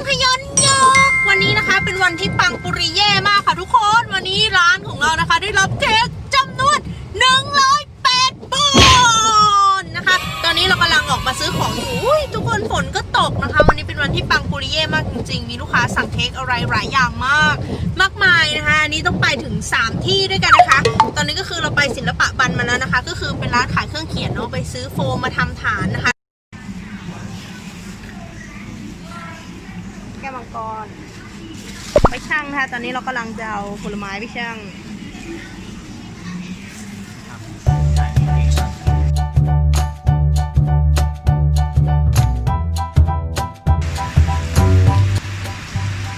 งขยันยกวันนี้นะคะ เป็นวันที่ปังปุริเย่มากค่ะทุกคน วันนี้ร้านของเรานะคะ ได้รับเค้กจำนวน108ปอนด์นะคะ ตอนนี้เรากำลังออกมาซื้อของอยู่อุ้ยทุกคนฝนก็ตกนะคะ วันนี้เป็นวันที่ปังปุริเย่มากจริงๆ มีลูกค้าสั่งเค้กอะไรหลายอย่างมาก มากมายนะคะอันนี้ต้องไปถึง 3 ที่ด้วยกันนะคะ ตอนนี้ก็คือเราไปศิลปะบันมาแล้วนะคะ ก็คือเป็นร้านขายเครื่องเขียนเนาะไปซื้อโฟมมาทำฐานนะคะ แก้วมังกร ไปชั่ง นะคะ ตอนนี้เรากำลังจะเอาผลไม้ไปชั่ง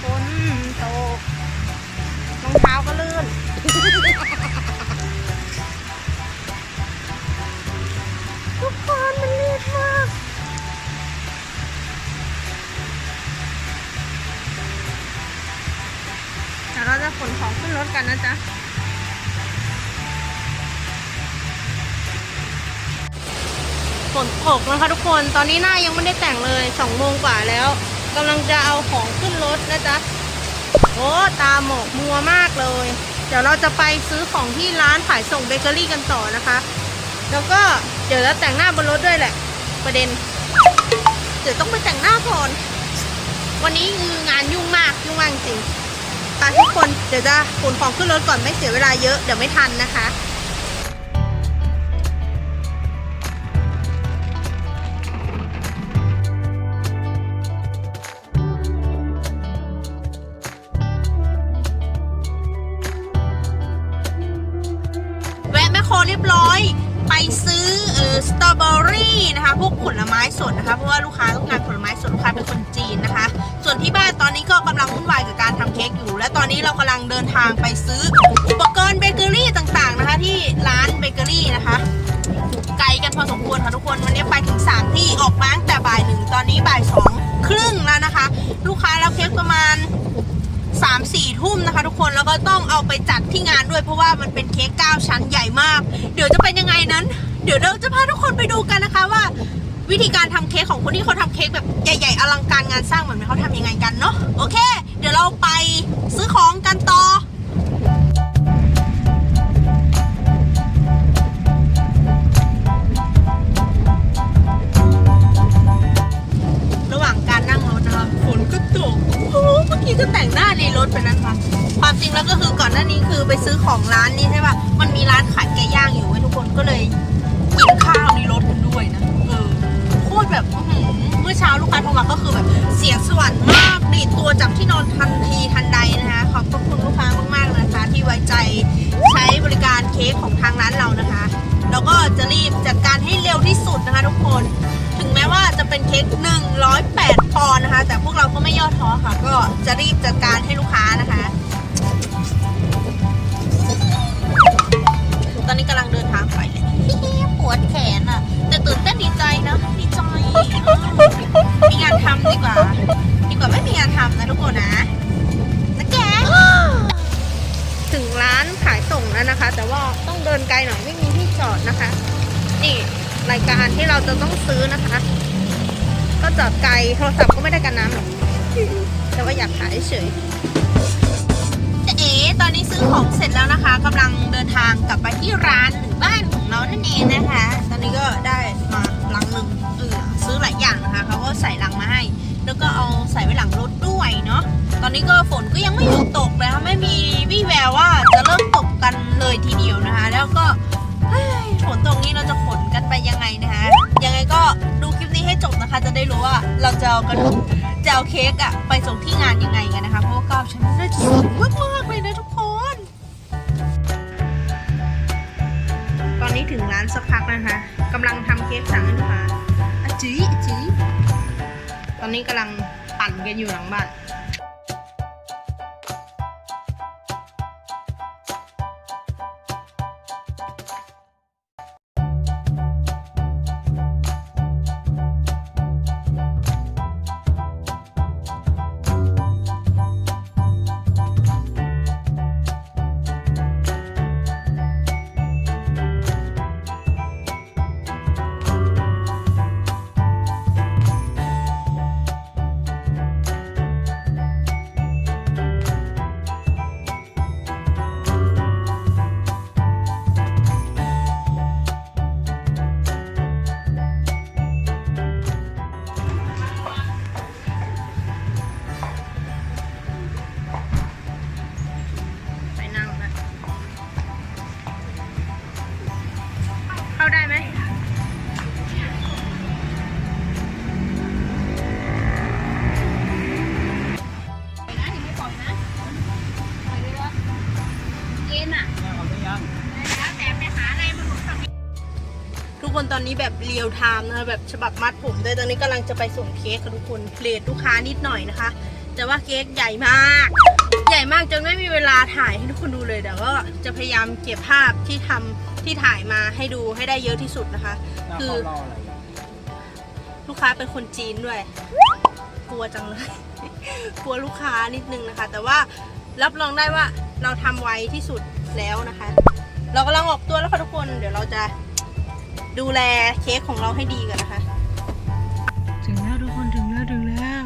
ฝนตกรองเท้าก็ลื่น ทุกคนมัน นของขึ้นรถกันนะจ๊ะฝนตกนะคะทุกคนตอนนี้หน้ายังไม่ได้แต่งเลยสองโมงกว่าแล้วกำลังจะเอาของขึ้นรถนะจ๊ะโอ้ตาหมอกมัวมากเลย เดี๋ยวเราจะไปซื้อของที่ร้านขายส่งเบเกอรี่กันต่อนะคะ แล้วก็เดี๋ยวจะแต่งหน้าบนรถด้วยแหละ ประเด็น เดี๋ยวต้องไปแต่งหน้าก่อน วันนี้คืองานยุ่งมากยุ่งมากจริง ไปทุกคนเดี๋ยวจะขนของขึ้นรถก่อนไม่เสียเวลาเยอะเดี๋ยวไม่ทันนะคะแวะแมคโครเรียบร้อย ไปซื้อเออสตรอเบอรี่นะคะพวกผลไม้สดนะคะ เพราะว่าลูกค้าต้องการผลไม้สดลูกค้าเป็นคนจีนนะคะ ส่วนที่บ้านตอนนี้ก็กำลังวุ่นวายกับการทำเค้กอยู่ และตอนนี้เรากำลังเดินทางไปซื้ออุปกรณ์เบเกอรี่ต่างๆนะคะที่ร้านเบเกอรี่นะคะไกลกันพอสมควรค่ะทุกคนวันนี้ไปถึง3ที่ออกมาตั้งแต่บ่ายหนึ่งตอนนี้บ่ายสองครึ่งแล้วนะคะ ลูกค้ารับเค้กประมาณ สามสี่ทุ่มนะคะทุกคนแล้วก็ต้องเอาไปจัดที่งานด้วยเพราะว่ามันเป็นเค้กเก้าชั้นใหญ่มาก เดี๋ยวจะเป็นยังไงนั้น เดี๋ยวเราจะพาทุกคนไปดูกันนะคะว่า วิธีการทำเค้กของคนที่เขาทำเค้กแบบใหญ่ ๆ อลังการงานสร้างเหมือนเขาทำยังไงกันเนาะโอเค เดี๋ยวเราไปซื้อของกันต่อ งแล้วก็คือก่อนหน้านี้คือไปซื้อของร้านนี้ใช่ป่ะ มันมีร้านขายไก่ย่างอยู่ไว้ยทุกคนก็เลยกินข้าวในรถกันด้วยนะเออโคตรแบบอื้อหือเมื่อเช้าลูกค้าโทรมาก็คือแบบเสียงสวรรค์มากดีดตัวจากที่นอนทันทีทันใดนะคะขอบพระคุณลูกค้ามากๆนะคะ ที่ไว้ใจใช้บริการเค้กของทางร้านเรานะคะ แล้วก็จะรีบจัดการให้เร็วที่สุดนะคะทุกคน ถึงแม้ว่าจะเป็นเค้ก108ปอนด์นะคะ แต่พวกเราก็ไม่ย่อท้อค่ะ ก็จะรีบจัดการให้ลูกค้านะคะ อนนี้กำลังเดินทางไปเลยปวดแขนอะ แต่ตื่นเต้นดีใจนะดีใจมีงานทำดีกว่า ดีกว่าไม่มีงานทำนะทุกคนนะนะแกถึงร้านขายส่งแล้วนะคะ แต่ว่าต้องเดินไกลหน่อยไม่มีที่จอดนะคะ นี่รายการที่เราจะต้องซื้อนะคะ ก็จอดไกลโทรศัพท์ก็ไม่ได้กันน้ำหรอกแต่ว่าอยากขายเฉยเอ๋ ตอนนี้ซื้อของเสร็จแล้วนะคะกำลังเดินทางกลับไปที่ร้านหรือบ้านของเรานั่นเองนะคะ ตอนนี้ก็ได้มาลังหนึ่งเออซื้อหลายอย่างนะคะเขาก็ใส่ลังมาให้ แล้วก็เอาใส่ไว้หลังรถด้วยเนาะตอนนี้ก็ฝนก็ยังไม่หยุดตกเลยค่ะไม่มีวี่แววว่าจะเริ่มตกกันเลยทีเดียวนะคะ แล้วก็เฮ้ยฝนตกนี้เราจะขนกันไปยังไงนะคะยังไงก็ดูคลิปนี้ให้จบนะคะ จะได้รู้ว่าเราจะเอากัน จะเอาเค้กอะไปส่งที่งานยังไงกันนะคะ เพราะว่าก้าวฉันน่าจะสูงมากๆเลยนะทุกคน ตอนนี้ถึงร้านสักพักนะคะกำลังทำเค้กสั่งให้ลูกค้าอะจีอจีตอนนี้กำลังปั่นกันอยู่หลังบ้าน นี้แบบเรียลไทม์นะคะแบบฉบับมัดผมด้วยตอนนี้กำลังจะไปส่งเค้กกับทุกคนเพลทลูกค้านิดหน่อยนะคะ แต่ว่าเค้กใหญ่มาก ใหญ่มากจนไม่มีเวลาถ่ายให้ทุกคนดูเลยแต่ก็จะพยายามเก็บภาพที่ทำที่ถ่ายมาให้ดูให้ได้เยอะที่สุดนะคะ คือ ลูกค้าเป็นคนจีนด้วย กลัวจังเลย กลัวลูกค้านิดนึงนะคะ แต่ว่ารับรองได้ว่าเราทำไวที่สุดแล้วนะคะ เรากำลังออกตัวแล้วค่ะทุกคน เดี๋ยวเราจะ ดูแลเค้กของเราให้ดีกันนะคะ ถึงแล้วทุกคนถึงแล้วถึงแล้ว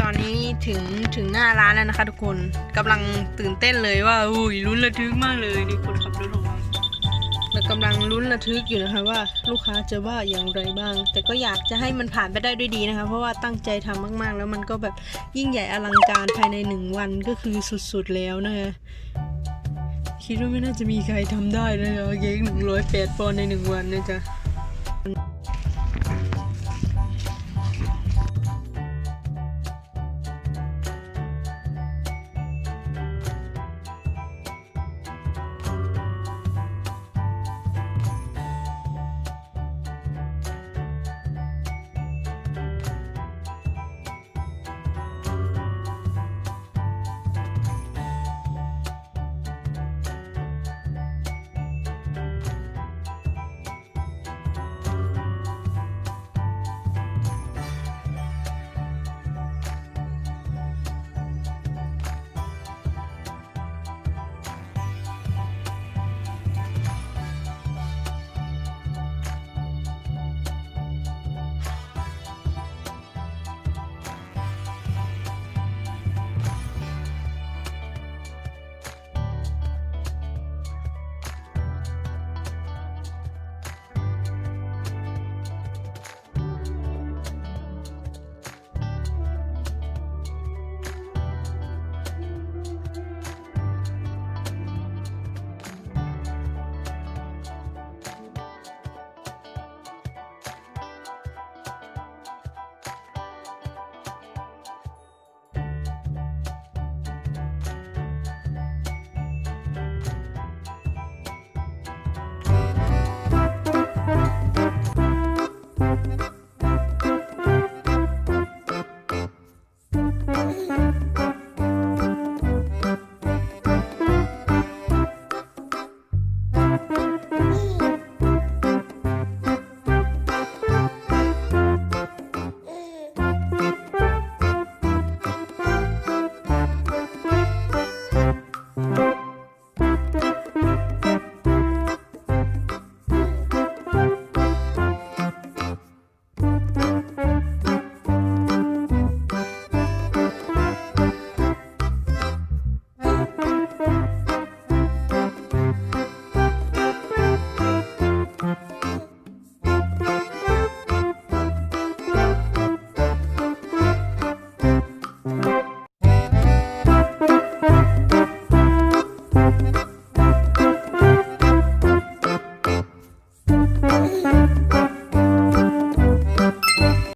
ตอนนี้ถึงถึงหน้าร้านแล้วนะคะทุกคนกำลังตื่นเต้นเลยว่าอุ้ยลุ้นระทึกมากเลยนี่คนขับรถของเรา กำลังลุ้นระทึกอยู่นะคะว่าลูกค้าจะว่าอย่างไรบ้าง แต่ก็อยากจะให้มันผ่านไปได้ด้วยดีนะคะ เพราะว่าตั้งใจทำมากๆ แล้วมันก็แบบยิ่งใหญ่อลังการภายในหนึ่งวันก็คือสุดๆแล้วนะคะคิดว่าไม่น่าจะมีใครทำได้นะคะเค้กหนึ่งร้อยแปดปอนด์ในหนึ่งวันนะจ๊ะ